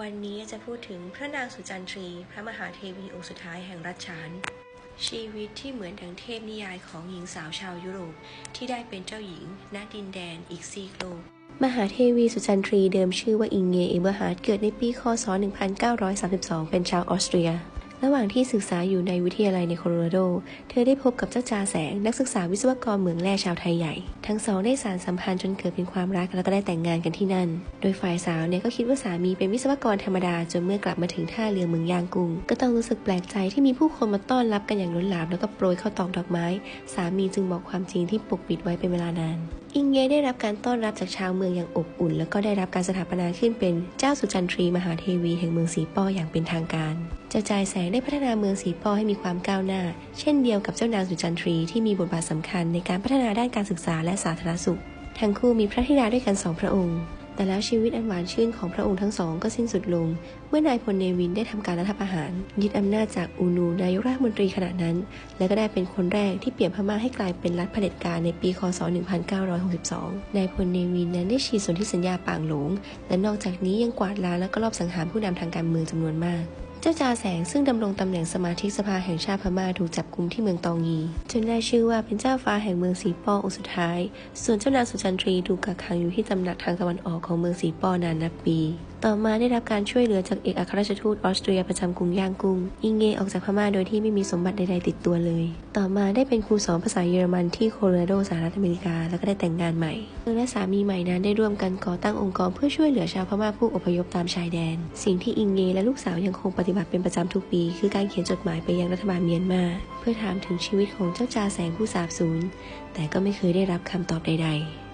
วันนี้จะพูดถึงพระนางสุจันทรี พระมหาเทวีองค์สุดท้ายแห่งรัชฉาน ชีวิตที่เหมือนดังเทพนิยายของหญิงสาวชาวยุโรป ที่ได้เป็นเจ้าหญิงณดินแดนอีกซีกโลกมหาเทวีสุจันทรีเดิมชื่อว่าอิงเงเอเบอร์ฮาร์ดเกิดในปีคศ 1932 เป็นชาวออสเตรีย ระหว่างที่ศึกษาอยู่ในวิทยาลัยในโคโลราโด เธอได้พบกับเจ้าจาแสง นักศึกษาวิศวกรเหมืองแร่ชาวไทยใหญ่ ทั้งสองได้สารสัมพันธ์จนเกิดเป็นความรักแล้วก็ได้แต่งงานกันที่นั่น โดยฝ่ายสาวเนี่ยก็คิดว่าสามีเป็นวิศวกรธรรมดาจนเมื่อกลับมาถึงท่าเรือเมืองยางกุ้งก็ต้องรู้สึกแปลกใจที่มีผู้คนมาต้อนรับกันอย่างล้นหลามแล้วก็โปรยข้าวตอกดอกไม้ สามีจึงบอกความจริงที่ปกปิดไว้เป็นเวลานาน อิงเยได้รับการต้อนรับจากชาวเมืองอย่างอบอุ่น แล้วก็ได้รับการสถาปนาขึ้นเป็นเจ้าสุจันทรีมหาเทวีแห่งเมืองสีป้ออย่างเป็นทางการเจ้าจายแสงได้พัฒนาเมืองสีป้อให้มีความก้าวหน้า เช่นเดียวกับเจ้านางสุจันทรีที่มีบทบาทสำคัญในการพัฒนาด้านการศึกษาและสาธารณสุข ทั้งคู่มีพระธิดาด้วยกันสองพระองค์ แต่แล้วชีวิตอันหวานชื่นของพระองค์ทั้งสองก็สิ้นสุดลง เมื่อนายพลเนวินได้ทำการรัฐประหาร ยึดอำนาจจากอูนูนายกรัฐมนตรีขณะนั้น และก็ได้เป็นคนแรกที่เปลี่ยนพม่าให้กลายเป็นรัฐเผด็จการในปีคศ 1962 นายพลเนวินนั้นได้ฉีดสนธิสัญญาป่างหลง และนอกจากนี้ยังกวาดล้างและก็ลอบสังหารผู้นำทางการเมืองจำนวนมาก เจ้าจาแสงซึ่งดำรงตำแหน่งสมาชิกสภาแห่งชาติพม่าถูกจับกุมที่เมืองตองยีจนได้ชื่อว่าเป็นเจ้าฟ้าแห่งเมืองสีป้อองค์สุดท้าย ส่วนเจ้านางสุจันทรีถูกกักขังอยู่ที่ตำหนักทางตะวันออกของเมืองสีป้อนานนับปี ต่อมาได้รับการช่วยเหลือจากเอกอัครราชทูตออสเตรียประจำกรุงย่างกุ้ง อิงเงออกจากพม่าโดยที่ไม่มีสมบัติใดๆติดตัวเลย ต่อมาได้เป็นครูสอนภาษาเยอรมันที่โคโลราโดสหรัฐอเมริกา แล้วก็ได้แต่งงานใหม่เธอและสามีใหม่นั้นได้ร่วมกันก่อตั้งองค์กรเพื่อช่วยเหลือชาวพม่าผู้อพยพตามชายแดน สิ่งที่อิงเงและลูกสาวยังคงปฏิบัติเป็นประจำทุกปี คือการเขียนจดหมายไปยังรัฐบาลเมียนมา เพื่อถามถึงชีวิตของเจ้าจาแสงผู้สาบสูญแต่ก็ไม่เคยได้รับคำตอบใด ๆ